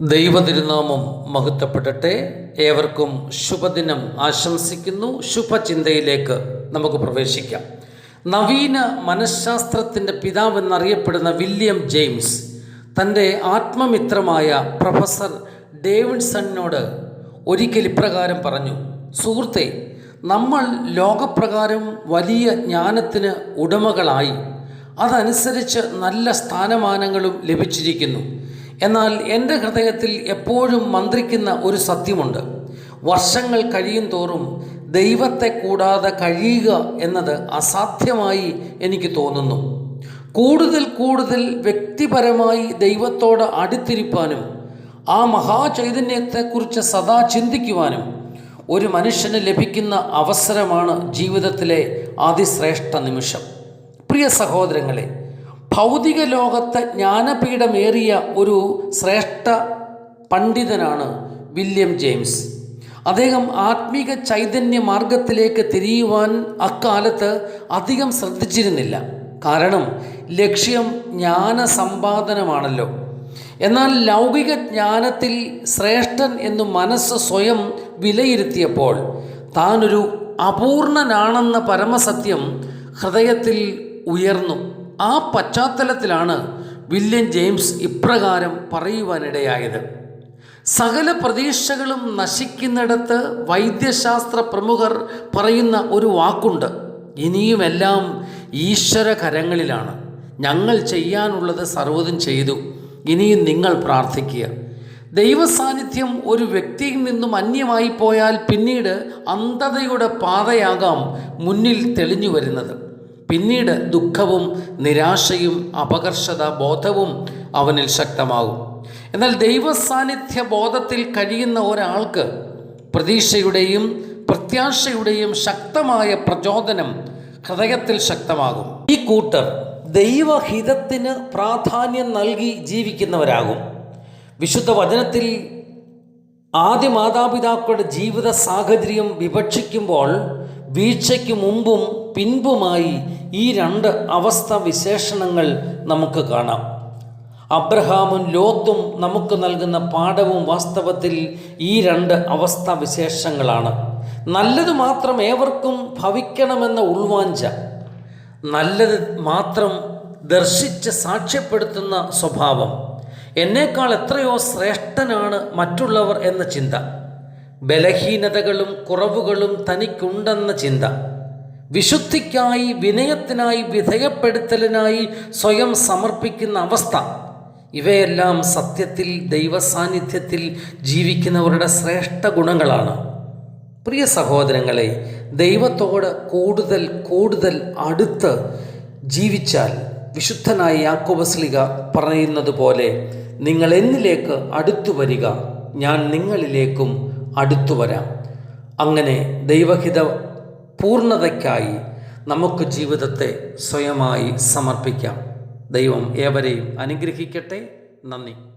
ദൈവതിരുനാമം മഹത്വപ്പെടട്ടെ. ഏവർക്കും ശുഭദിനം ആശംസിക്കുന്നു. ശുഭചിന്തയിലേക്ക് നമുക്ക് പ്രവേശിക്കാം. നവീന മനഃശാസ്ത്രത്തിന്റെ പിതാവെന്നറിയപ്പെടുന്ന വില്യം ജെയിംസ് തന്റെ ആത്മമിത്രമായ പ്രൊഫസർ ഡേവിഡ്സണിനോട് ഒരിക്കൽ ഇപ്രകാരം പറഞ്ഞു സുഹൃത്തെ നമ്മൾ ലോകപ്രകാരം വലിയ ജ്ഞാനത്തിന് ഉടമകളായി. അതനുസരിച്ച് നല്ല സ്ഥാനമാനങ്ങളും ലഭിച്ചിരിക്കുന്നു. എന്നാൽ എന്റെ ഹൃദയത്തിൽ എപ്പോഴും മന്ത്രിക്കുന്ന ഒരു സത്യമുണ്ട്. വർഷങ്ങൾ കഴിയും തോറും ദൈവത്തെ കൂടാതെ കഴിയുക എന്നത് അസാധ്യമായി എനിക്ക് തോന്നുന്നു. കൂടുതൽ കൂടുതൽ വ്യക്തിപരമായി ദൈവത്തോട് അടുത്തിരിപ്പാനും ആ മഹാചൈതന്യത്തെക്കുറിച്ച് സദാ ചിന്തിക്കുവാനും ഒരു മനുഷ്യന് ലഭിക്കുന്ന അവസരമാണ് ജീവിതത്തിലെ അതിശ്രേഷ്ഠ നിമിഷം. പ്രിയ സഹോദരങ്ങളെ ഭൗതിക ലോകത്തെ ജ്ഞാനപീഠമേറിയ ഒരു ശ്രേഷ്ഠ പണ്ഡിതനാണ് വില്യം ജെയിംസ്. അദ്ദേഹം ആത്മീക ചൈതന്യ മാർഗത്തിലേക്ക് തിരിയുവാൻ അക്കാലത്ത് അധികം ശ്രദ്ധിച്ചിരുന്നില്ല. കാരണം ലക്ഷ്യം ജ്ഞാന സമ്പാദനമാണല്ലോ എന്നാൽ ലൗകിക ജ്ഞാനത്തിൽ ശ്രേഷ്ഠൻ എന്ന് മനസ്സ് സ്വയം വിലയിരുത്തിയപ്പോൾ താനൊരു അപൂർണനാണെന്ന പരമസത്യം ഹൃദയത്തിൽ ഉയർന്നു. ആ പശ്ചാത്തലത്തിലാണ് വില്യം ജെയിംസ് ഇപ്രകാരം പറയുവാനിടയായത്. സകല പ്രതീക്ഷകളും നശിക്കുന്നിടത്ത് വൈദ്യശാസ്ത്ര പ്രമുഖർ പറയുന്ന ഒരു വാക്കുണ്ട്. ഇനിയുമെല്ലാം ഈശ്വര കരങ്ങളിലാണ് ഞങ്ങൾ ചെയ്യാനുള്ളത് സർവതും ചെയ്തു. ഇനിയും നിങ്ങൾ പ്രാർത്ഥിക്കുക. ദൈവസാന്നിധ്യം ഒരു വ്യക്തിയിൽ നിന്നും അന്യമായി പോയാൽ പിന്നീട് അന്ധതയുടെ പാതയാകാം മുന്നിൽ തെളിഞ്ഞു വരുന്നത്. പിന്നീട് ദുഃഖവും നിരാശയും അപകർഷത ബോധവും അവനിൽ ശക്തമാകും. എന്നാൽ ദൈവസാന്നിധ്യ ബോധത്തിൽ കഴിയുന്ന ഒരാൾക്ക് പ്രതീക്ഷയുടെയും പ്രത്യാശയുടെയും ശക്തമായ പ്രചോദനം ഹൃദയത്തിൽ ശക്തമാകും. ഈ കൂട്ടർ ദൈവഹിതത്തിന് പ്രാധാന്യം നൽകി ജീവിക്കുന്നവരാകും. വിശുദ്ധ വചനത്തിൽ ആദ്യ മാതാപിതാക്കളുടെ ജീവിത സാഹചര്യം വിവക്ഷിക്കുമ്പോൾ വീഴ്ചയ്ക്ക് മുമ്പും പിൻപുമായി ഈ രണ്ട് അവസ്ഥ വിശേഷണങ്ങൾ നമുക്ക് കാണാം. അബ്രഹാമും ലോത്തും നമുക്ക് നൽകുന്ന പാഠവും വാസ്തവത്തിൽ ഈ രണ്ട് അവസ്ഥ വിശേഷങ്ങളാണ്. നല്ലത് മാത്രം ഏവർക്കും ഭവിക്കണമെന്ന ഉൾവാഞ്ച നല്ലത് മാത്രം ദർശിച്ച് സാക്ഷ്യപ്പെടുത്തുന്ന സ്വഭാവം. എന്നേക്കാൾ എത്രയോ ശ്രേഷ്ഠനാണ് മറ്റുള്ളവർ എന്ന ചിന്ത. ബലഹീനതകളും കുറവുകളും തനിക്കുണ്ടെന്ന ചിന്ത. വിശുദ്ധിക്കായി വിനയത്തിനായി വിധേയപ്പെടുത്തലിനായി സ്വയം സമർപ്പിക്കുന്ന അവസ്ഥ. ഇവയെല്ലാം സത്യത്തിൽ ദൈവസാന്നിധ്യത്തിൽ ജീവിക്കുന്നവരുടെ ശ്രേഷ്ഠ ഗുണങ്ങളാണ്. പ്രിയ സഹോദരങ്ങളെ ദൈവത്തോട് കൂടുതൽ കൂടുതൽ അടുത്ത് ജീവിച്ചാൽ വിശുദ്ധനായ യാക്കോബസ്ലിക പറയുന്നത് പോലെ നിങ്ങൾ എന്നിലേക്ക് അടുത്തു വരിക ഞാൻ നിങ്ങളിലേക്കും അടുത്തു വരാം. അങ്ങനെ ദൈവഹിത പൂർണതയ്ക്കായി നമുക്ക് ജീവിതത്തെ സ്വയമായി സമർപ്പിക്കാം. ദൈവം ഏവരെയും അനുഗ്രഹിക്കട്ടെ. നന്ദി.